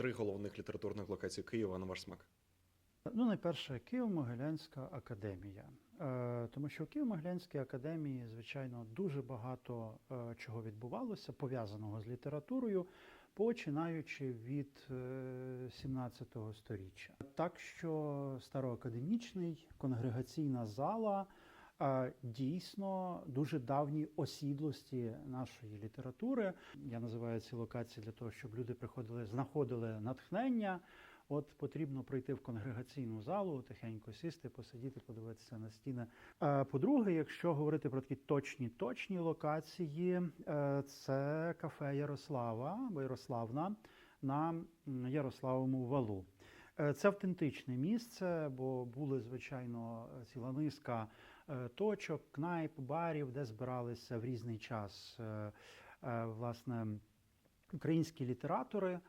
три головних літературних локації Києва на ваш смак? Ну, найперше, Києво-Могилянська академія. Е, Тому що в Києво-Могилянській академії, звичайно, дуже багато е, чого відбувалося, пов'язаного з літературою, починаючи від е, 17 століття. Так що староакадемічний конгрегаційна зала е, дійсно дуже давні осідлості нашої літератури. Я називаю ці локації для того, щоб люди приходили, знаходили натхнення. От потрібно прийти в конгрегаційну залу, тихенько сісти, посидіти, подивитися на стіни. По-друге, якщо говорити про такі точні точні локації, е, це кафе Ярослава або Ярославна на Ярославому валу. Е, Це автентичне місце, бо були, звичайно, ціла низка е, точок, кнайп, барів, де збиралися в різний час е, власне українські літератори.